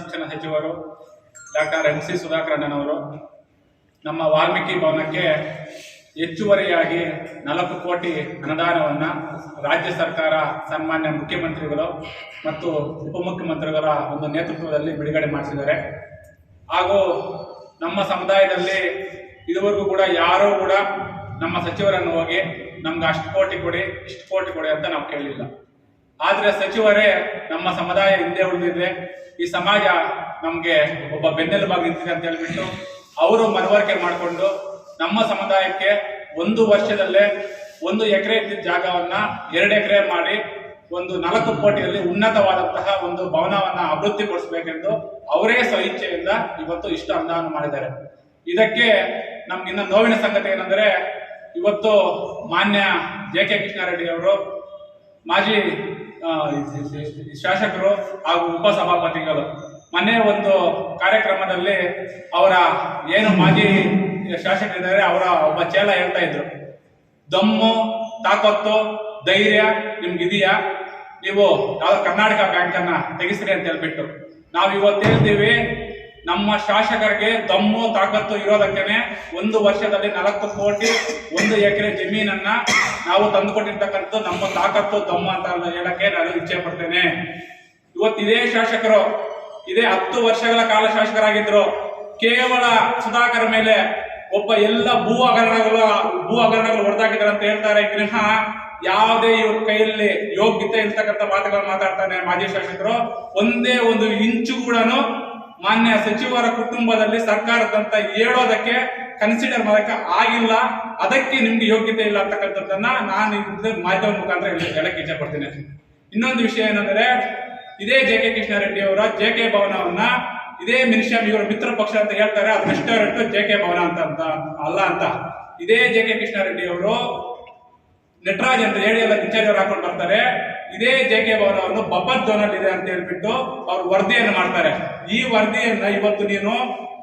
ಶಿಕ್ಷಣ ಸಚಿವರು doctor M C ಸುಧಾಕರಣ್ಣನವರು, ನಮ್ಮ ವಾಲ್ಮೀಕಿ ಭವನಕ್ಕೆ ಹೆಚ್ಚುವರಿಯಾಗಿ ನಾಲ್ಕು ಕೋಟಿ ಅನುದಾನವನ್ನು ರಾಜ್ಯ ಸರ್ಕಾರ, ಸನ್ಮಾನ್ಯ ಮುಖ್ಯಮಂತ್ರಿಗಳು ಮತ್ತು ಉಪಮುಖ್ಯಮಂತ್ರಿಗಳ ಒಂದು ನೇತೃತ್ವದಲ್ಲಿ ಬಿಡುಗಡೆ ಮಾಡಿಸಿದ್ದಾರೆ. ಹಾಗೂ ನಮ್ಮ ಸಮುದಾಯದಲ್ಲಿ ಇದುವರೆಗೂ ಕೂಡ ಯಾರೂ ಕೂಡ ನಮ್ಮ ಸಚಿವರನ್ನು ಹೋಗಿ ನಮ್ಗೆ ಅಷ್ಟು ಕೋಟಿ ಕೊಡಿ, ಇಷ್ಟು ಕೋಟಿ ಕೊಡಿ ಅಂತ ನಾವು ಕೇಳಲಿಲ್ಲ. ಆದ್ರೆ ಸಚಿವರೇ, ನಮ್ಮ ಸಮುದಾಯ ಹಿಂದೆ ಉಳಿದಿದೆ ಈ ಸಮಾಜ ನಮಗೆ ಒಬ್ಬ ಬೆನ್ನೆಲುಬಾಗಿ ನಿಂತಿದೆ ಅಂತ ಹೇಳ್ಬಿಟ್ಟು ಅವರು ಮನವರಿಕೆ ಮಾಡಿಕೊಂಡು ನಮ್ಮ ಸಮುದಾಯಕ್ಕೆ ಒಂದು ವರ್ಷದಲ್ಲೇ ಒಂದು ಎಕರೆ ಇದ್ದ ಜಾಗವನ್ನ ಎರಡು ಎಕರೆ ಮಾಡಿ ಒಂದು ನಾಲ್ಕು ಕೋಟಿಯಲ್ಲಿ ಉನ್ನತವಾದಂತಹ ಒಂದು ಭವನವನ್ನ ಅಭಿವೃದ್ಧಿಪಡಿಸಬೇಕೆಂದು ಅವರೇ ಸ್ವಇಚ್ಛೆಯಿಂದ ಇವತ್ತು ಇಷ್ಟು ಅನುದಾನ ಮಾಡಿದ್ದಾರೆ. ಇದಕ್ಕೆ ನಮ್ಗಿನ್ನ ನೋವಿನ ಸಂಗತಿ ಏನಂದ್ರೆ, ಇವತ್ತು ಮಾನ್ಯ ಜೆ ಕೆ ಕೃಷ್ಣಾರೆಡ್ಡಿ ಅವರು ಮಾಜಿ ಶಾಸಕರು ಹಾಗೂ ಉಪಸಭಾಪತಿಗಳು ಮೊನ್ನೆ ಒಂದು ಕಾರ್ಯಕ್ರಮದಲ್ಲಿ ಅವರ ಏನು ಮಾಜಿ ಶಾಸಕರಿದ್ದಾರೆ, ಅವರ ಒಬ್ಬ ಚೇಲ ಹೇಳ್ತಾ ಇದ್ರು. ದಮ್ಮು, ತಾಕತ್ತು, ಧೈರ್ಯ ನಿಮ್ಗಿದೆಯಾ? ನೀವು ಯಾವ ಕರ್ನಾಟಕ ಬ್ಯಾಂಕ್ ಅನ್ನ ತೆಗಿಸ್ರಿ ಅಂತ ಹೇಳ್ಬಿಟ್ಟು ನಾವು ಇವತ್ತು ಹೇಳ್ತೀವಿ ನಮ್ಮ ಶಾಸಕರಿಗೆ ದಮ್ಮು ತಾಕತ್ತು ಇರೋದಕ್ಕೇನೆ ಒಂದು ವರ್ಷದಲ್ಲಿ ನಾಲ್ಕು ಕೋಟಿ, ಒಂದು ಎಕರೆ ಜಮೀನನ್ನ ನಾವು ತಂದುಕೊಟ್ಟಿರ್ತಕ್ಕಂಥ ನಮ್ಮ ತಾಕತ್ತು, ದಮ್ಮು ಅಂತ ಹೇಳಕ್ಕೆ ನಾನು ಇಚ್ಛೆ ಪಡ್ತೇನೆ. ಇವತ್ತು ಇದೇ ಶಾಸಕರು, ಇದೇ ಹತ್ತು ವರ್ಷಗಳ ಕಾಲ ಶಾಸಕರಾಗಿದ್ರು, ಕೇವಲ ಸುಧಾಕರ್ ಮೇಲೆ ಒಬ್ಬ ಎಲ್ಲ ಭೂ ಹಗರಣಗಳು ಭೂ ಹಗರಣಗಳು ಹೊಡೆದಾಕಿದ್ದಾರೆ ಅಂತ ಹೇಳ್ತಾರೆ, ವಿನಃ ಯಾವುದೇ ಇವ್ರ ಕೈಯಲ್ಲಿ ಯೋಗ್ಯತೆ ಇರ್ತಕ್ಕಂಥ ಮಾತುಗಳನ್ನು ಮಾತಾಡ್ತಾನೆ ಮಾಜಿ ಶಾಸಕರು. ಒಂದೇ ಒಂದು ಇಂಚು ಕೂಡ ಮಾನ್ಯ ಸಚಿವರ ಕುಟುಂಬದಲ್ಲಿ ಸರ್ಕಾರದಂತ ಹೇಳೋದಕ್ಕೆ ಕನ್ಸಿಡರ್ ಮಾಡಕ್ಕೆ ಆಗಿಲ್ಲ. ಅದಕ್ಕೆ ನಿಮ್ಗೆ ಯೋಗ್ಯತೆ ಇಲ್ಲ ಅಂತಕ್ಕಂಥದ್ದನ್ನ ನಾನು ಮಾಧ್ಯಮ ಮುಖಾಂತರ ಹೇಳಿ- ಹೇಳಕ್ಕೆ ಇಚ್ಛೆ ಪಡ್ತೀನಿ. ಇನ್ನೊಂದು ವಿಷಯ ಏನಂದ್ರೆ, ಇದೇ ಜೆ ಕೆ ಕೃಷ್ಣಾರೆಡ್ಡಿ ಅವರ ಜೆ ಕೆ ಭವನವನ್ನ ಇದೇ ಮಿನಿಷಮ್ ಇವರ ಮಿತ್ರ ಪಕ್ಷ ಅಂತ ಹೇಳ್ತಾರೆ ಅದು ರೆಸ್ಟೋರೆಂಟ್ ಜೆ ಕೆ ಭವನ ಅಂತ ಅಂತ ಅಲ್ಲ ಅಂತ. ಇದೇ ಜೆ ಕೆ ಕೃಷ್ಣಾರೆಡ್ಡಿ ಅವರು ನಟರಾಜ್ ಅಂತ ಹೇಳಿ ಎಲ್ಲ ಪಿಕ್ಚರ್ ಹಾಕೊಂಡು ಬರ್ತಾರೆ. ಇದೇ ಜೆ ಕೆ ಭವನವನ್ನು ಬಫರ್ ಝೋನ್ ಅಲ್ಲಿ ಇದೆ ಅಂತ ಹೇಳ್ಬಿಟ್ಟು ಅವ್ರು ವರದಿಯನ್ನು ಮಾಡ್ತಾರೆ. ಈ ವರದಿಯನ್ನ ಇವತ್ತು ನೀನು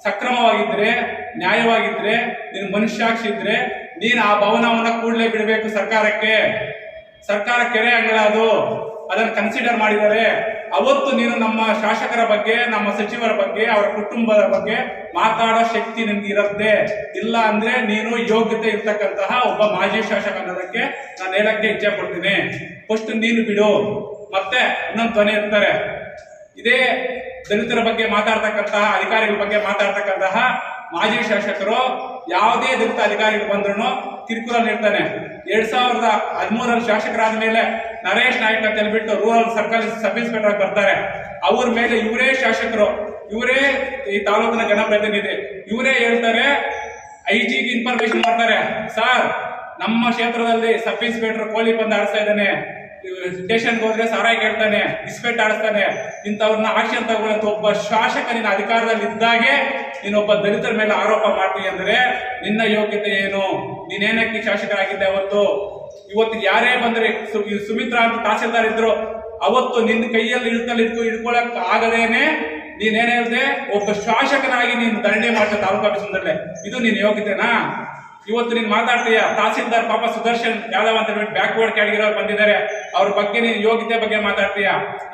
ಸಕ್ರಮವಾಗಿದ್ರೆ, ನ್ಯಾಯವಾಗಿದ್ರೆ, ನಿನ್ ಮನುಷ್ಯಾಕ್ಷಿ ಇದ್ರೆ ನೀನು ಆ ಭವನವನ್ನ ಕೂಡಲೇ ಬಿಡಬೇಕು ಸರ್ಕಾರಕ್ಕೆ. ಸರ್ಕಾರ ಕೆರೆ ಅಂಗಳ ಅದು. ಅದನ್ನು ಕನ್ಸಿಡರ್ ಮಾಡಿದ್ದಾರೆ ಅವತ್ತು ನೀನು ನಮ್ಮ ಶಾಸಕರ ಬಗ್ಗೆ, ನಮ್ಮ ಸಚಿವರ ಬಗ್ಗೆ, ಅವರ ಕುಟುಂಬದ ಬಗ್ಗೆ ಮಾತಾಡೋ ಶಕ್ತಿ ನಿಮ್ಗೆ ಇರುತ್ತೆ ಇಲ್ಲ ಅಂದ್ರೆ ನೀನು ಯೋಗ್ಯತೆ ಇರ್ತಕ್ಕಂತಹ ಒಬ್ಬ ಮಾಜಿ ಶಾಸಕ ಅನ್ನೋದಕ್ಕೆ ನಾನು ಹೇಳಕ್ಕೆ ಇಚ್ಛೆ ಪಡ್ತೀನಿ. ಫಸ್ಟ್ ನೀನು ಬಿಡು. ಮತ್ತೆ ಇನ್ನೊಂದು ಧ್ವನಿ ಇರ್ತಾರೆ ಇದೇ ದಲಿತರ ಬಗ್ಗೆ ಮಾತಾಡ್ತಕ್ಕಂತಹ, ಅಧಿಕಾರಿಗಳ ಬಗ್ಗೆ ಮಾತಾಡ್ತಕ್ಕಂತಹ ಮಾಜಿ ಶಾಸಕರು ಯಾವುದೇ ದಲಿತ ಅಧಿಕಾರಿಗಳು ಬಂದ್ರು ಕಿರುಕುಳ ನೀಡ್ತಾನೆ ಎರಡ್ ಸಾವಿರದ ಹದಿಮೂರಲ್ಲಿ ಶಾಸಕರಾದ ಮೇಲೆ ನರೇಶ್ ನಾಯ್ಕ ಅಂತ ಹೇಳ್ಬಿಟ್ಟು ರೂರಲ್ ಸರ್ಕಲ್ ಸಬ್ ಇನ್ಸ್ಪೆಕ್ಟರ್ ಆಗಿ ಬರ್ತಾರೆ. ಅವ್ರ ಮೇಲೆ ಇವರೇ ಶಾಸಕರು, ಇವರೇ ಈ ತಾಲೂಕಿನ ಜನಪ್ರತಿನಿಧಿ, ಇವರೇ ಹೇಳ್ತಾರೆ ಐ ಜಿಗೆ ಇನ್ಫಾರ್ಮೇಶನ್ ಮಾಡ್ತಾರೆ. ಸರ್ ನಮ್ಮ ಕ್ಷೇತ್ರದಲ್ಲಿ ಸಬ್ ಇನ್ಸ್ಪೆಕ್ಟರ್ ಕೋಳಿ ಬಂದು ಆಡಿಸ್ತಾ ಇದ್ದಾನೆ. ಸ್ಟೇಷನ್ಗೆ ಹೋದ್ರೆ ಸಾರಾಯಿ ಕೇಳ್ತಾನೆ ಇಸ್ಪೆಟ್ ಆಡಿಸ್ತಾನೆ. ಇಂಥವ್ರನ್ನ ಆಕ್ಷನ್ ತಗೊಳ್ಳಂತ ಒಬ್ಬ ಶಾಸಕ ನಿನ್ನ ಅಧಿಕಾರದಲ್ಲಿ ಇದ್ದಾಗೆ ನೀನೊಬ್ಬ ದಲಿತರ ಮೇಲೆ ಆರೋಪ ಮಾಡ್ತೀನಿ ಅಂದ್ರೆ ನಿನ್ನ ಯೋಗ್ಯತೆ ಏನು? ನೀನೇನಕ್ಕೆ ಶಾಸಕರಾಗಿದ್ದೆ ಅವತ್ತು? ಇವತ್ತು ಯಾರೇ ಬಂದ್ರೆ ಸುಮಿತ್ರಾ ಅಂತ ತಹಸೀಲ್ದಾರ್ ಇದ್ರು, ಅವತ್ತು ನಿನ್ನ ಕೈಯಲ್ಲಿ ಇಳ್ಕಲ್ಲಿ ಇಟ್ಕೊ ಇಟ್ಕೊಳಕ್ ಆಗದೇನೆ ನೀನೇನೇ ಒಬ್ಬ ಶಾಸಕನಾಗಿ ನೀನು ದರಣೆ ಮಾಡ್ತಾ ತಾಲೂಕು ಇದು ನಿನ್ನ ಯೋಗ್ಯತೆನಾ? ಇವತ್ತು ನೀನ್ ಮಾತಾಡ್ತೀಯ? ತಹಸೀಲ್ದಾರ್ ಪಾಪ ಸುದರ್ಶನ್ ಯಾದವ್ ಅಂತ ಹೇಳ್ಬಿಟ್ಟು ಬ್ಯಾಕ್ವರ್ಡ್ ಕ್ಯಾಟಗಿರಿ ಬಂದಿದ್ದಾರೆ. ಅವ್ರ ಬಗ್ಗೆ ನೀನು ಯೋಗ್ಯತೆ ಬಗ್ಗೆ ಮಾತಾಡ್ತೀಯ?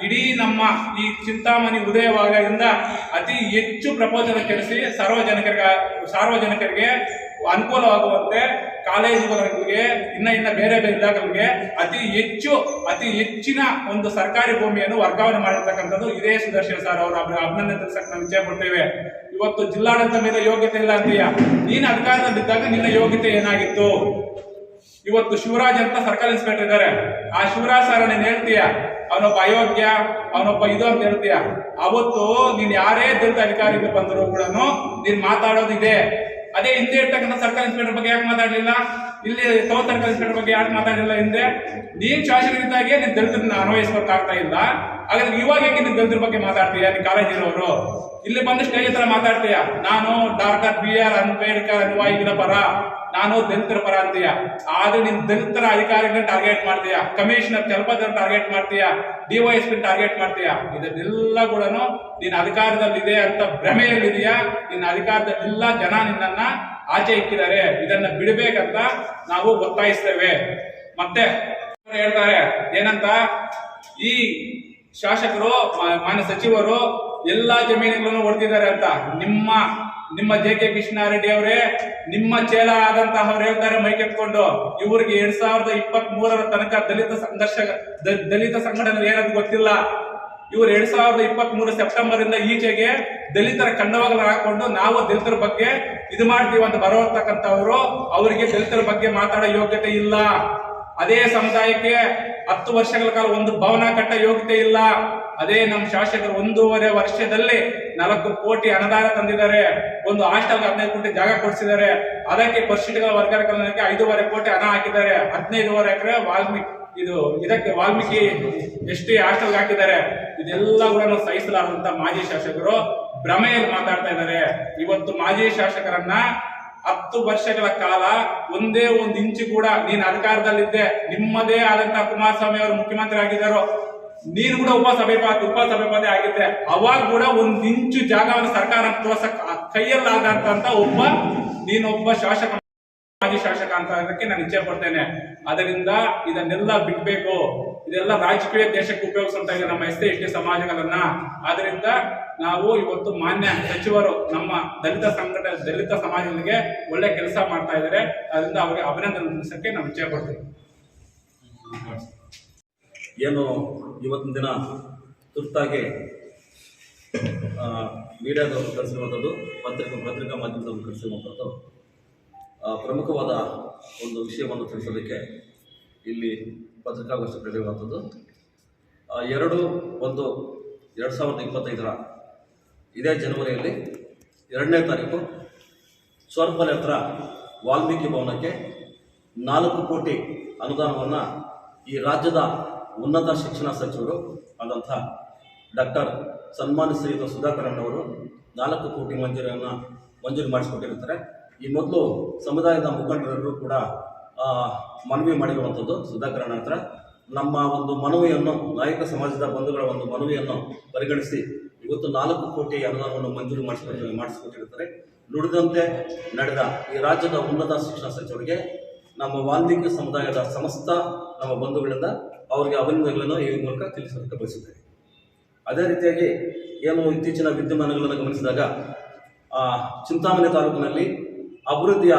ಇಡೀ ನಮ್ಮ ಈ ಚಿಂತಾಮಣಿ ಉದಯವಾಗದಿಂದ ಅತಿ ಹೆಚ್ಚು ಪ್ರಪೋಸಲ್ ಕೆಲಸಿ ಸಾರ್ವಜನಿಕರಿಗೆ ಸಾರ್ವಜನಿಕರಿಗೆ ಅನುಕೂಲವಾಗುವಂತೆ ಕಾಲೇಜುಗಳಿಗೆ ಇನ್ನ ಇನ್ನ ಬೇರೆ ಬೇರೆ ಇಲಾಖೆಗಳಿಗೆ ಅತಿ ಹೆಚ್ಚು, ಅತಿ ಹೆಚ್ಚಿನ ಒಂದು ಸರ್ಕಾರಿ ಭೂಮಿಯನ್ನು ವರ್ಗಾವಣೆ ಮಾಡಿರ್ತಕ್ಕಂಥದ್ದು ಇದೇ ಸುದರ್ಶನ್ ಸರ್ ಅವರು ಅಭಿನಂದನೆ ನಾವು ವಿಚಾರ ಪಡ್ತೇವೆ ಇವತ್ತು ಜಿಲ್ಲಾಡಳಿತ ಮೇಲೆ ಯೋಗ್ಯತೆ ಇಲ್ಲ ಅಂತೀಯ? ನೀನು ಅಧಿಕಾರದಲ್ಲಿದ್ದಾಗ ನಿನ್ನ ಯೋಗ್ಯತೆ ಏನಾಗಿತ್ತು? ಇವತ್ತು ಶಿವರಾಜ್ ಅಂತ ಸರ್ಕಲ್ ಇನ್ಸ್ಪೆಕ್ಟರ್ ಇದ್ದಾರೆ ಆ ಶಿವರಾಜ್ ಸರ್ ನೀನ್ ಹೇಳ್ತೀಯ? ಅವನೊಬ್ಬ ಅಯೋಗ್ಯ, ಅವನೊಬ್ಬ ಇದು ಅಂತ ಹೇಳ್ತೀಯ? ಅವತ್ತು ನೀನ್ ಯಾರೇ ದಲಿತ ಅಧಿಕಾರಿಗಳು ಬಂದರೂ ಕೂಡ ನೀನ್ ಮಾತಾಡೋದಿದೆ. ಅದೇ ಹಿಂದೆ ಇರ್ತಕ್ಕಂಥ ಸರ್ಕಲ್ ಇನ್ಸ್ಪೆಕ್ಟರ್ ಬಗ್ಗೆ ಯಾಕೆ ಮಾತಾಡಲಿಲ್ಲ? ಇಲ್ಲಿ ಸೌತ್ ಸರ್ಕಲ್ ಇನ್ಸ್ಪೆಕ್ಟರ್ ಬಗ್ಗೆ ಯಾಕೆ ಮಾತಾಡಲಿಲ್ಲ ಹಿಂದೆ? ನೀನ್ ಶಾಸಕರಿದ್ದಾಗೆ ನೀನ್ ದಲಿತರನ್ನ ಅನ್ವಯಿಸ್ಬೇಕಾಗ್ತಾ ಇಲ್ಲ. ಹಾಗಾದ್ರೆ ಇವಾಗ ಯಾಕೆ ನೀನ್ ದಲಿತರ ಬಗ್ಗೆ ಮಾತಾಡ್ತೀಯ? ನೀನು ಕಾಲೇಜ್ ಇರೋರು? ಇಲ್ಲಿ ಬಂದು ಸ್ಟೇಜ್ ಹತ್ರ ಮಾತಾಡ್ತೀಯ? ನಾನು ಡಾಕ್ಟರ್ ಬಿ ಆರ್ ಅಂಬೇಡ್ಕರ್ ಅನ್ವಾಯಿಗಳ ಪರ, ನಾನು ದಲಿತರ ಪರ ಅಂತೀಯ. ಆದ್ರೆ ನೀನ್ ದಲಿತರ ಅಧಿಕಾರಿಗಳನ್ನ ಟಾರ್ಗೆಟ್ ಮಾಡ್ತೀಯ? ಕಮಿಷನರ್ ಕೆಲಪದ ಟಾರ್ಗೆಟ್ ಮಾಡ್ತೀಯ? ಡಿವೈಎಸ್ಪಿ ಟಾರ್ಗೆಟ್ ಮಾಡ್ತೀಯ? ಇದನ್ನೆಲ್ಲ ಕೂಡ ನೀನ್ ಅಧಿಕಾರದಲ್ಲಿದೆ ಅಂತ ಭ್ರಮೆಯಲ್ಲಿದೆಯಾ? ನಿನ್ನ ಅಧಿಕಾರದಲ್ಲಿಲ್ಲ ಜನ ನಿನ್ನನ್ನ ಆಚೆ ಇಕ್ಕಿದ್ದಾರೆ. ಇದನ್ನ ಬಿಡಬೇಕಂತ ನಾವು ಒತ್ತಾಯಿಸ್ತೇವೆ. ಮತ್ತೆ ಹೇಳ್ತಾರೆ, ಏನಂತ? ಈ ಶಾಸಕರು ಮಾನ್ಯ ಸಚಿವರು ಎಲ್ಲಾ ಜಮೀನುಗಳನ್ನು ಹೊಡೆದಿದ್ದಾರೆ ಅಂತ. ನಿಮ್ಮ ನಿಮ್ಮ ಜೆ ಕೆ ಕೃಷ್ಣಾರೆಡ್ಡಿ ಅವರೇ, ನಿಮ್ಮ ಚೇಲ ಆದಂತಹ ಅವ್ರು ಹೇಳ್ತಾರೆ ಮೈಕೆತ್ಕೊಂಡು ಇವರಿಗೆ ಎರಡ್ ಸಾವಿರದ ಇಪ್ಪತ್ತ್ ಮೂರರ ತನಕ ದಲಿತ ಸಂಘರ್ಷ ದಲಿತ ಸಂಘಟನೆ ಏನಂತ ಗೊತ್ತಿಲ್ಲ. ಇವರು ಎರಡ್ ಸಾವಿರದ ಇಪ್ಪತ್ತ್ ಮೂರು ಸೆಪ್ಟೆಂಬರ್ ಇಂದ ಈಚೆಗೆ ದಲಿತರ ಕಂಡವಾಗಲು ಹಾಕೊಂಡು ನಾವು ದಲಿತರ ಬಗ್ಗೆ ಇದು ಮಾಡ್ತೀವಿ ಅಂತ ಬರೋತಕ್ಕಂಥವ್ರು ಅವರಿಗೆ ದಲಿತರ ಬಗ್ಗೆ ಮಾತಾಡೋ ಯೋಗ್ಯತೆ ಇಲ್ಲ. ಅದೇ ಸಮುದಾಯಕ್ಕೆ ಹತ್ತು ವರ್ಷಗಳ ಕಾಲ ಒಂದು ಭವನ ಕಟ್ಟ ಯೋಗ್ಯತೆ ಇಲ್ಲ. ಅದೇ ನಮ್ಮ ಶಾಸಕರು ಒಂದೂವರೆ ವರ್ಷದಲ್ಲಿ ನಾಲ್ಕು ಕೋಟಿ ಅನುದಾನ ತಂದಿದ್ದಾರೆ. ಒಂದು ಹಾಸ್ಟೆಲ್ ಹದಿನೈದು ಕೋಟಿ ಜಾಗ ಕೊಡಿಸಿದ್ದಾರೆ. ಅದಕ್ಕೆ ಪರಿಶಿಷ್ಟಗಳ ವರ್ಗೀಕರಣಕ್ಕೆ ಐದೂವರೆ ಕೋಟಿ ಹಣ ಹಾಕಿದ್ದಾರೆ. ಹದಿನೈದುವರೆ ಎಕರೆ ವಾಲ್ಮೀಕಿ, ಇದು ಇದಕ್ಕೆ ವಾಲ್ಮೀಕಿ ಎಷ್ಟಿ ಹಾಸ್ಟೆಲ್ ಹಾಕಿದ್ದಾರೆ. ಇದೆಲ್ಲ ಕೂಡ ಸಹಿಸಲಾರದಂತ ಮಾಜಿ ಶಾಸಕರು ಭ್ರಮೆಯಲ್ಲಿ ಮಾತಾಡ್ತಾ ಇದ್ದಾರೆ. ಇವತ್ತು ಮಾಜಿ ಶಾಸಕರನ್ನ ಹತ್ತು ವರ್ಷಗಳ ಕಾಲ ಒಂದೇ ಒಂದು ಇಂಚು ಕೂಡ ನೀನ್ ಅಧಿಕಾರದಲ್ಲಿದ್ದೆ, ನಿಮ್ಮದೇ ಆದಂತಹ ಕುಮಾರಸ್ವಾಮಿ ಅವರು ಮುಖ್ಯಮಂತ್ರಿ ಆಗಿದ್ದಾರೋ, ನೀನ್ ಕೂಡ ಉಪ ಸಭೆಪಾತಿ ಉಪ ಆಗಿದ್ದೆ ಅವಾಗ ಕೂಡ ಒಂದ್ ಇಂಚು ಜಾಗವನ್ನು ಸರ್ಕಾರ ತೋರ್ಸಕ್ ಕೈಯಲ್ಲಾದಂತ ಒಬ್ಬ, ನೀನೊಬ್ಬ ಶಾಸಕ ಮಾಜಿ ಶಾಸಕ ಅಂತ ಅದಕ್ಕೆ ನಾನು ಇಚ್ಛೆ ಪಡ್ತೇನೆ. ಅದರಿಂದ ಇದನ್ನೆಲ್ಲ ಬಿಡ್ಬೇಕು. ಇದೆಲ್ಲ ರಾಜಕೀಯ ದೇಶಕ್ಕೆ ಉಪಯೋಗಿಸ್ತಾ ಇದೆ ನಮ್ಮ ಎಸ್ ಎಸ್ ಟಿ ಸಮಾಜಗಳನ್ನ. ಆದ್ರಿಂದ ನಾವು ಇವತ್ತು ಮಾನ್ಯ ಸಚಿವರು ನಮ್ಮ ದಲಿತ ಸಂಘಟನೆ, ದಲಿತ ಸಮಾಜಗಳಿಗೆ ಒಳ್ಳೆ ಕೆಲಸ ಮಾಡ್ತಾ ಇದ್ದಾರೆ. ಅದರಿಂದ ಅವರಿಗೆ ಅಭಿನಂದನೆ ಸಲ್ಲಿಸಕ್ಕೆ ನಾವು ಇಚ್ಛೆ ಪಡ್ತೀವಿ. ಏನು ಇವತ್ತಿನ ದಿನ ತುರ್ತಾಗಿ ಮೀಡಿಯಾದವರು ಕರೆಸಿರುವಂಥದ್ದು, ಪತ್ರಿಕಾ ಪತ್ರಿಕಾ ಮಾಧ್ಯಮದವರು ಕರೆಸಿರುವಂಥದ್ದು. ಪ್ರಮುಖವಾದ ಒಂದು ವಿಷಯವನ್ನು ತಿಳಿಸೋದಕ್ಕೆ ಇಲ್ಲಿ ಪತ್ರಿಕಾಗೋಷ್ಠಿ ನಡೆಯುವಂಥದ್ದು. ಎರಡು ಒಂದು ಎರಡು ಸಾವಿರದ ಇಪ್ಪತ್ತೈದರ ಇದೇ ಜನವರಿಯಲ್ಲಿ ಎರಡನೇ ತಾರೀಕು ಸ್ವರ್ಪಲೆ ಹತ್ರ ವಾಲ್ಮೀಕಿ ಭವನಕ್ಕೆ ನಾಲ್ಕು ಕೋಟಿ ಅನುದಾನವನ್ನು ಈ ರಾಜ್ಯದ ಉನ್ನತ ಶಿಕ್ಷಣ ಸಚಿವರು ಆದಂಥ ಡಾಕ್ಟರ್ ಸನ್ಮಾನ್ಯ ಶ್ರೀಯುತ ಸುಧಾಕರಣ್ಣವರು ನಾಲ್ಕು ಕೋಟಿ ಮಂಜೂರಿಯನ್ನು ಮಂಜೂರು ಮಾಡಿಸಿಕೊಟ್ಟಿರ್ತಾರೆ ಈ ಮೊದಲು ಸಮುದಾಯದ ಮುಖಂಡರೆಲ್ಲರೂ ಕೂಡ ಮನವಿ ಮಾಡಿರುವಂಥದ್ದು ಸುಧಾಕರನ್ ಹತ್ರ. ನಮ್ಮ ಒಂದು ಮನವಿಯನ್ನು, ನಾಯಕ ಸಮಾಜದ ಬಂಧುಗಳ ಒಂದು ಮನವಿಯನ್ನು ಪರಿಗಣಿಸಿ ಇವತ್ತು ನಾಲ್ಕು ಕೋಟಿ ಅನುದಾನವನ್ನು ಮಂಜೂರು ಮಾಡಿಸಿಕೊಂಡು ಮಾಡಿಸಿಕೊಟ್ಟಿರ್ತಾರೆ ನುಡಿದಂತೆ ನಡೆದ ಈ ರಾಜ್ಯದ ಉನ್ನತ ಶಿಕ್ಷಣ ಸಚಿವರಿಗೆ, ನಮ್ಮ ವಾಲ್ಮೀಕಿ ಸಮುದಾಯದ ಸಮಸ್ತ ನಮ್ಮ ಬಂಧುಗಳಿಂದ ಅವರಿಗೆ ಅಭಿನಂದನೆಗಳನ್ನು ಈ ಮೂಲಕ ತಿಳಿಸೋದಕ್ಕೆ ಬಯಸುತ್ತೇನೆ. ಅದೇ ರೀತಿಯಾಗಿ ಏನು ಇತ್ತೀಚಿನ ವಿದ್ಯಮಾನಗಳನ್ನು ಗಮನಿಸಿದಾಗ ಚಿಂತಾಮಣಿ ತಾಲೂಕಿನಲ್ಲಿ ಅಭಿವೃದ್ಧಿಯ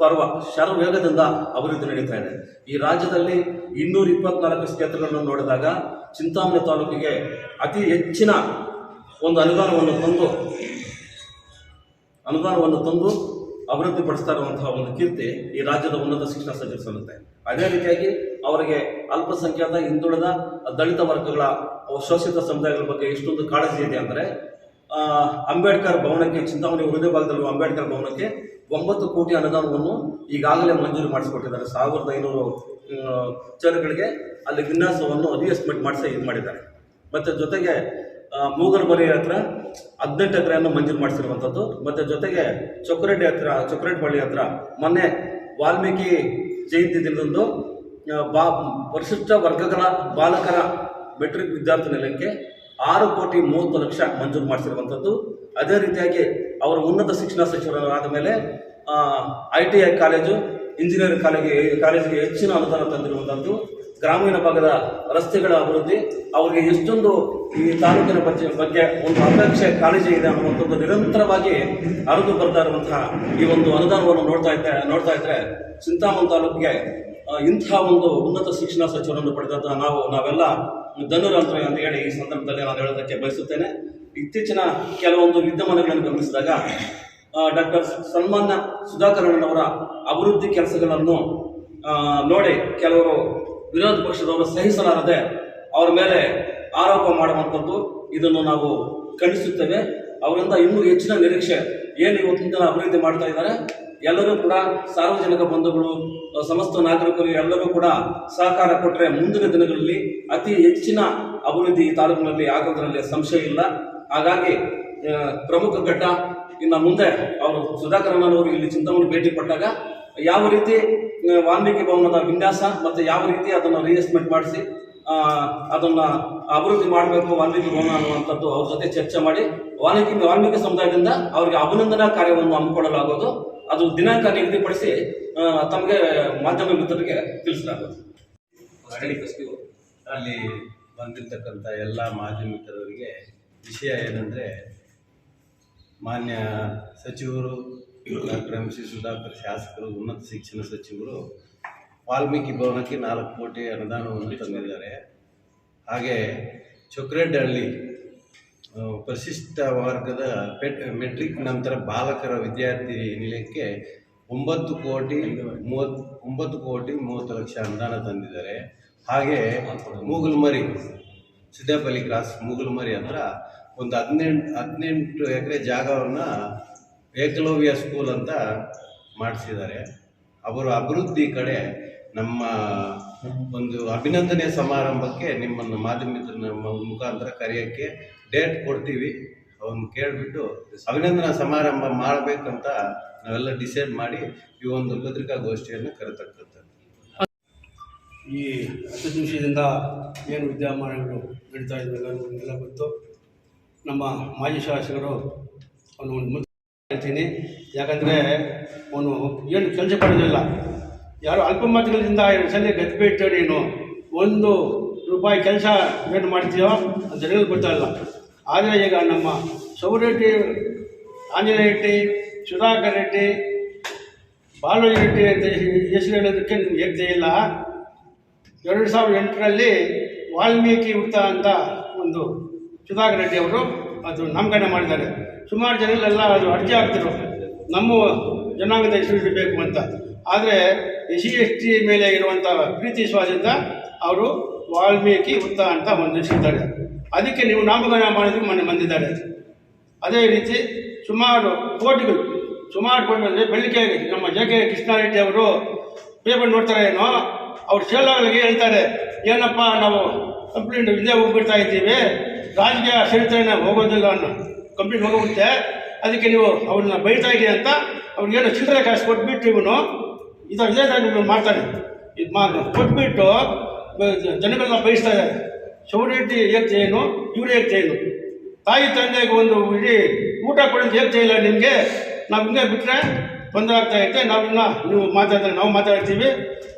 ಪರ್ವ ಶರವೇಗದಿಂದ ಅಭಿವೃದ್ಧಿ ನಡೀತಾ ಇದೆ. ಈ ರಾಜ್ಯದಲ್ಲಿ ಇನ್ನೂರ ಇಪ್ಪತ್ನಾಲ್ಕು ಕ್ಷೇತ್ರಗಳನ್ನು ನೋಡಿದಾಗ ಚಿಂತಾಮಣಿ ತಾಲೂಕಿಗೆ ಅತಿ ಹೆಚ್ಚಿನ ಒಂದು ಅನುದಾನವನ್ನು ತಂದು ಅನುದಾನವನ್ನು ತಂದು ಅಭಿವೃದ್ಧಿ ಪಡಿಸ್ತಾ ಇರುವಂತಹ ಒಂದು ಕೀರ್ತಿ ಈ ರಾಜ್ಯದ ಉನ್ನತ ಶಿಕ್ಷಣ ಸಚಿವರು ಸಲ್ಲುತ್ತೆ ಅದೇ ರೀತಿಯಾಗಿ ಅವರಿಗೆ ಅಲ್ಪಸಂಖ್ಯಾತ, ಹಿಂದುಳಿದ ದಲಿತ ವರ್ಗಗಳ ಶೋಷಿತ ಸಮುದಾಯಗಳ ಬಗ್ಗೆ ಎಷ್ಟೊಂದು ಕಾಳಜಿ ಇದೆ ಅಂದರೆ ಅಂಬೇಡ್ಕರ್ ಭವನಕ್ಕೆ, ಚಿಂತಾಮಣಿ ಹೃದಯ ಭಾಗದಲ್ಲಿರುವ ಅಂಬೇಡ್ಕರ್ ಭವನಕ್ಕೆ ಒಂಬತ್ತು ಕೋಟಿ ಅನುದಾನವನ್ನು ಈಗಾಗಲೇ ಮಂಜೂರು ಮಾಡಿಸಿಕೊಟ್ಟಿದ್ದಾರೆ. ಸಾವಿರದ ಐನೂರು ಚೇರ್ಗಳಿಗೆ ಅಲ್ಲಿ ವಿನ್ಯಾಸವನ್ನು ರಿಎಸ್ಟಿಮೇಟ್ ಮಾಡಿಸಿ ಇದು ಮಾಡಿದ್ದಾರೆ. ಮತ್ತು ಜೊತೆಗೆ ಮೂಗರ ಮೂಗರ್ಮರಿ ಹತ್ರ ಹದಿನೆಂಟು ಎಕರೆಯನ್ನು ಮಂಜೂರು ಮಾಡಿಸಿರುವಂಥದ್ದು. ಮತ್ತು ಜೊತೆಗೆ ಚೊಕ್ಕರೆಡ್ಡಿ ಹತ್ರ ಬಳ್ಳಿ ಹತ್ರ ಮೊನ್ನೆ ವಾಲ್ಮೀಕಿ ಜಯಂತಿ ದಿನದಂದು ಬಾ, ಪರಿಶಿಷ್ಟ ವರ್ಗಗಳ ಬಾಲಕರ ಮೆಟ್ರಿಕ್ ವಿದ್ಯಾರ್ಥಿ ನಿಲಯಕ್ಕೆ ಆರು ಕೋಟಿ ಮೂವತ್ತು ಲಕ್ಷ ಮಂಜೂರು ಮಾಡಿಸಿರುವಂಥದ್ದು. ಅದೇ ರೀತಿಯಾಗಿ ಅವರ ಉನ್ನತ ಶಿಕ್ಷಣ ಸಚಿವರಾದ ಮೇಲೆ I T I college engineering ಕಾಲೇಜಿಗೆ ಕಾಲೇಜಿಗೆ ಹೆಚ್ಚಿನ ಅನುದಾನ ತಂದಿರುವಂಥದ್ದು ಗ್ರಾಮೀಣ ಭಾಗದ ರಸ್ತೆಗಳ ಅಭಿವೃದ್ಧಿ, ಅವರಿಗೆ ಎಷ್ಟೊಂದು ಈ ತಾಲೂಕಿನ ಬಗ್ಗೆ ಬಗ್ಗೆ ಒಂದು ಅಪೇಕ್ಷೆ ಕಾಳಜಿ ಇದೆ ಅನ್ನುವಂಥದ್ದು ನಿರಂತರವಾಗಿ ಅರಿದು ಬರ್ತಾ ಇರುವಂತಹ ಈ ಒಂದು ಅನುದಾನವನ್ನು ನೋಡ್ತಾ ಇದ್ದೆ, ನೋಡ್ತಾ ಇದ್ರೆ ಚಿಂತಾಮಣಿ ತಾಲೂಕಿಗೆ ಇಂತಹ ಒಂದು ಉನ್ನತ ಶಿಕ್ಷಣ ಸಚಿವರನ್ನು ಪಡೆದಂತಹ ನಾವು, ನಾವೆಲ್ಲ ಧನುರಂತರ ಅಂತ ಹೇಳಿ ಈ ಸಂದರ್ಭದಲ್ಲಿ ನಾನು ಹೇಳೋದಕ್ಕೆ ಬಯಸುತ್ತೇನೆ. ಇತ್ತೀಚಿನ ಕೆಲವೊಂದು ವಿದ್ಯಮಾನಗಳನ್ನು ಗಮನಿಸಿದಾಗ ಡಾಕ್ಟರ್ ಸನ್ಮಾನ್ಯ ಸುಧಾಕರಣ್ಣನವರ ಅಭಿವೃದ್ಧಿ ಕೆಲಸಗಳನ್ನು ನೋಡಿ ಕೆಲವರು ವಿರೋಧ ಪಕ್ಷದವರು ಸಹಿಸಲಾರದೆ ಅವರ ಮೇಲೆ ಆರೋಪ ಮಾಡುವಂಥದ್ದು ಇದನ್ನು ನಾವು ಖಂಡಿಸುತ್ತೇವೆ. ಅವರಿಂದ ಇನ್ನೂ ಹೆಚ್ಚಿನ ನಿರೀಕ್ಷೆ ಏನು ಇವತ್ತಿನ ದಿನ ಅಭಿವೃದ್ಧಿ ಮಾಡ್ತಾ ಇದ್ದಾರೆ. ಎಲ್ಲರೂ ಕೂಡ ಸಾರ್ವಜನಿಕ ಬಂಧುಗಳು ಸಮಸ್ತ ನಾಗರಿಕರು ಎಲ್ಲರೂ ಕೂಡ ಸಹಕಾರ ಕೊಟ್ಟರೆ ಮುಂದಿನ ದಿನಗಳಲ್ಲಿ ಅತಿ ಹೆಚ್ಚಿನ ಅಭಿವೃದ್ಧಿ ಈ ತಾಲೂಕಿನಲ್ಲಿ ಆಗೋದರಲ್ಲಿ ಸಂಶಯ ಇಲ್ಲ. ಹಾಗಾಗಿ ಪ್ರಮುಖ ಘಟ್ಟ ಇನ್ನು ಮುಂದೆ ಅವರು ಸುಧಾಕರಣ್ಣನವರು ಇಲ್ಲಿ ಚಿಂತಾಮಣಿ ಭೇಟಿ ಕೊಟ್ಟಾಗ ಯಾವ ರೀತಿ ವಾಲ್ಮೀಕಿ ಭವನದ ವಿನ್ಯಾಸ ಮತ್ತು ಯಾವ ರೀತಿ ಅದನ್ನು ರಿಯಸ್ಮೆಂಟ್ ಮಾಡಿಸಿ ಅದನ್ನು ಅಭಿವೃದ್ಧಿ ಮಾಡಬೇಕು ವಾಲ್ಮೀಕಿ ಭವನ ಅನ್ನುವಂಥದ್ದು ಅವ್ರ ಜೊತೆ ಚರ್ಚೆ ಮಾಡಿ, ವಾಲ್ಮೀಕಿ ವಾಲ್ಮೀಕಿ ಸಮುದಾಯದಿಂದ ಅವರಿಗೆ ಅಭಿನಂದನಾ ಕಾರ್ಯವನ್ನು ಹಮ್ಮಿಕೊಳ್ಳಲಾಗೋದು, ಅದು ದಿನಾಂಕ ನಿಗದಿಪಡಿಸಿ ತಮಗೆ ಮಾಧ್ಯಮ ಮಿತ್ರರಿಗೆ ತಿಳಿಸಲಾಗುತ್ತೆ ಅಲ್ಲಿ ಬಂದಿರತಕ್ಕಂಥ ಎಲ್ಲ ಮಾಧ್ಯಮಿಕರವರಿಗೆ ವಿಷಯ ಏನಂದರೆ ಮಾನ್ಯ ಸಚಿವರು ಡಾಕ್ಟರ್ ಎಂ ಸಿ ಸುಧಾಕರ್ ಶಾಸಕರು, ಉನ್ನತ ಶಿಕ್ಷಣ ಸಚಿವರು ವಾಲ್ಮೀಕಿ ಭವನಕ್ಕೆ ನಾಲ್ಕು ಕೋಟಿ ಅನುದಾನವನ್ನು ತಂದಿದ್ದಾರೆ. ಹಾಗೆ ಚೊಕ್ರೆಡ್ಡಹಳ್ಳಿ ಪ್ರಶಿಷ್ಟ ವರ್ಗದ ಪೆಟ್, ಮೆಟ್ರಿಕ್ ನಂತರ ಬಾಲಕರ ವಿದ್ಯಾರ್ಥಿ ನಿಲಯಕ್ಕೆ ಒಂಬತ್ತು ಕೋಟಿ ಮೂವತ್ತು ಒಂಬತ್ತು ಕೋಟಿ ಮೂವತ್ತು ಲಕ್ಷ ಅನುದಾನ ತಂದಿದ್ದಾರೆ. ಹಾಗೆ ಮೂಗಲ್ಮರಿ ಸಿದ್ದೇಪಲ್ಲಿ ಕ್ರಾಸ್ ಮೂಗಲ್ಮರಿ ಹತ್ರ ಒಂದು ಹದಿನೆಂಟು ಹದಿನೆಂಟು ಎಕರೆ ಜಾಗವನ್ನು ಏಕಲವ್ಯ ಸ್ಕೂಲ್ ಅಂತ ಮಾಡಿಸಿದ್ದಾರೆ. ಅವರು ಅಭಿವೃದ್ಧಿ ಕಡೆ ನಮ್ಮ ಒಂದು ಅಭಿನಂದನೆ ಸಮಾರಂಭಕ್ಕೆ ನಿಮ್ಮನ್ನು ಮಾಧ್ಯಮದ ಮುಖಾಂತರ ಕರೆಯೋಕ್ಕೆ ಡೇಟ್ ಕೊಡ್ತೀವಿ. ಅವನು ಕೇಳಿಬಿಟ್ಟು ಅಭಿನಂದನಾ ಸಮಾರಂಭ ಮಾಡಬೇಕಂತ ನಾವೆಲ್ಲ ಡಿಸೈಡ್ ಮಾಡಿ ಈ ಒಂದು ಪತ್ರಿಕಾಗೋಷ್ಠಿಯನ್ನು ಕರೆತಕ್ಕಂಥದ್ದು. ಈ ನಿಮಿಷದಿಂದ ಏನು ವಿದ್ಯಮಾನಗಳು ನಡೀತಾ ಇದ್ದಾಗ ನಮಗೆಲ್ಲ ಗೊತ್ತು. ನಮ್ಮ ಮಾಜಿ ಶಾಸಕರು ಅವನು ಒಂದು ಮುಂದೆ ಹೇಳ್ತೀನಿ. ಯಾಕಂದರೆ ಅವನು ಏನು ಕೆಲಸ ಮಾಡೋದಿಲ್ಲ ಯಾರು ಅಲ್ಪಮತಗಳಿಂದ ಎರಡು ಸಲ ಗದ್ಬಿಟ್ಟು ನೀನು. ಒಂದು ರೂಪಾಯಿ ಕೆಲಸ ಏನು ಮಾಡ್ತೀಯೋ ಅಂತ ಜನಗಳಿಗೆ ಗೊತ್ತಲ್ಲ ಆದರೆ ಈಗ ನಮ್ಮ ಸೌರೆಡ್ಡಿ ಆಂಜನೇಯ ರೆಡ್ಡಿ ಸುಧಾಕರ್ ರೆಡ್ಡಿ, ಬಾಲೋಜಿ ರೆಡ್ಡಿ ಅಂತ ಹೆಸರು ಹೇಳೋದಕ್ಕೆ ನಿಮ್ಗೆ ಇಲ್ಲ. ಎರಡು ಸಾವಿರದ ಎಂಟರಲ್ಲಿ ವಾಲ್ಮೀಕಿ ವೃತ್ತ ಅಂತ ಒಂದು ಸುಧಾಕರ್ ರೆಡ್ಡಿ ಅವರು ಅದು ನಾಮಕರಣ ಮಾಡಿದ್ದಾರೆ. ಸುಮಾರು ಜನಗಳೆಲ್ಲ ಅದು ಅರ್ಜಿ ಹಾಕ್ತಿರು ನಮ್ಮ ಜನಾಂಗದ ಹೆಸರು ಇಡಬೇಕು ಅಂತ. ಆದರೆ ಎಸ್ ಸಿ ಎಸ್ ಟಿ ಮೇಲೆ ಇರುವಂಥ ಪ್ರೀತಿ ವಿಶ್ವಾಸದಿಂದ ಅವರು ವಾಲ್ಮೀಕಿ ಉತ್ತ ಅಂತ ಒಂದು ಹೆಸರಿದ್ದಾರೆ ಅದಕ್ಕೆ ನೀವು ನಾಮಕರಣ ಮಾಡಿದ್ರು ಮೊನ್ನೆ ಬಂದಿದ್ದಾರೆ. ಅದೇ ರೀತಿ ಸುಮಾರು ಕೋಟಿಗಳು, ಸುಮಾರು ಕೋಟಿ ಅಂದರೆ ಬೆಳಿಗ್ಗೆ ನಮ್ಮ ಜೆ ಕೆ ಕೃಷ್ಣಾರೆಡ್ಡಿ ಅವರು ಪೇಪರ್ ನೋಡ್ತಾರೆ ಏನೋ, ಅವ್ರು ಶೇಲಾಗಳಿಗೆ ಹೇಳ್ತಾರೆ, ಏನಪ್ಪ ನಾವು ಕಂಪ್ಲೇಂಟ್ ಹಿಂದೆ ಹೋಗ್ಬಿಡ್ತಾ ಇದ್ದೀವಿ ರಾಜಕೀಯ ಸೆಳಿತಾನೆ ಹೋಗೋದಿಲ್ಲ ಅನ್ನೋ ಕಂಪ್ಲೀಟ್ ಹೋಗೋಗುತ್ತೆ ಅದಕ್ಕೆ ನೀವು ಅವ್ರನ್ನ ಬೈತಾ ಇದೆ ಅಂತ ಅವ್ರಿಗೇನು ಚಿಲ್ಲರೆ ಕಾಸು ಕೊಟ್ಬಿಟ್ಟು ಇವನು ಇದು ಇದೇ ಥರ ನೀವು ಮಾಡ್ತಾನೆ. ಇದು ಮಾ ಕೊಟ್ಬಿಟ್ಟು ಜನಗಳನ್ನ ಬಯಸ್ತಾ ಇದ್ದಾರೆ. ಸೌರೆಡ್ಡಿ ಏಕ್ತೆ ಏನು? ಇವರು ಏಕ್ತೆ ಏನು? ತಾಯಿ ತಂದೆಗೆ ಒಂದು ಇಡೀ ಊಟ ಕೊಡೋದು ಏಕ್ತೆ ಇಲ್ಲ ನಿಮಗೆ? ನಾವು ಹಿಂಗೆ ಬಿಟ್ಟರೆ ತೊಂದರೆ ಆಗ್ತಾ ಇರುತ್ತೆ. ನಾವನ್ನ ನೀವು ಮಾತಾಡ್ತಾರೆ ನಾವು ಮಾತಾಡ್ತೀವಿ.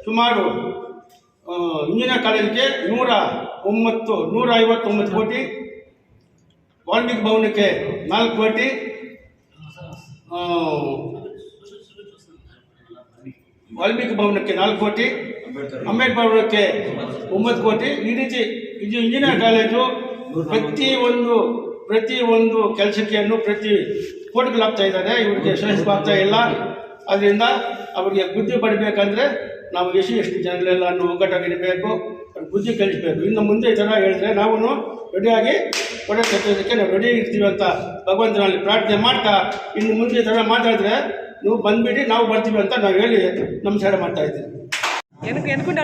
ಸುಮಾರು ಇಂಜಿನಿಯರ್ ಕಾಲೇಜಿಗೆ ನೂರ ಒಂಬತ್ತು, ನೂರ ಐವತ್ತೊಂಬತ್ತು ಕೋಟಿ ವಾಲ್ಮೀಕಿ ಭವನಕ್ಕೆ ನಾಲ್ಕು ಕೋಟಿ. ವಾಲ್ಮೀಕಿ ಭವನಕ್ಕೆ ನಾಲ್ಕು ಕೋಟಿ. ಅಂಬೇಡ್ಕರ್ ಭವನಕ್ಕೆ ಒಂಬತ್ತು ಕೋಟಿ. ಈ ರೀತಿ ಇದು ಇಂಜಿನಿಯರ್ ಕಾಲೇಜು ಪ್ರತಿ ಒಂದು ಪ್ರತಿ ಒಂದು ಕೆಲಸಕ್ಕೆಯನ್ನು ಪ್ರತಿ ಕೋಟಿಗಳಾಗ್ತಾ ಇದ್ದಾರೆ ಇವರಿಗೆ ಆಗ್ತಾ ಇಲ್ಲ. ಅದರಿಂದ ಅವರಿಗೆ ಬುದ್ಧಿ ಪಡಿಬೇಕಂದ್ರೆ ನಾವು ಎಷ್ಟು ಎಷ್ಟು ಜನಗಳೆಲ್ಲ ಒಗ್ಗಟ್ಟಾಗಿರಬೇಕು ಬುದ್ಧಿ ಕಲಿಸಬೇಕು ಇನ್ನು ಮುಂದೆ ಈ ಥರ ಹೇಳಿದ್ರೆ ನಾವು ರೆಡಿಯಾಗಿ ಕೊಡೆ ಕಟ್ಟೋದಕ್ಕೆ ನಾವು ರೆಡಿ ಇರ್ತೀವಿ ಅಂತ ಭಗವಂತನಲ್ಲಿ ಪ್ರಾರ್ಥನೆ ಮಾಡ್ತಾ ಇನ್ನು ಮುಂದೆ ಈ ಥರ ಮಾತಾಡಿದ್ರೆ ನೀವು ಬಂದುಬಿಡಿ ನಾವು ಬರ್ತೀವಿ ಅಂತ ನಾವು ಹೇಳಿ ನಮಸ್ಕಾರ ಮಾಡ್ತಾ ಇದ್ದೀವಿ ಎನ್ಕೊಂಡು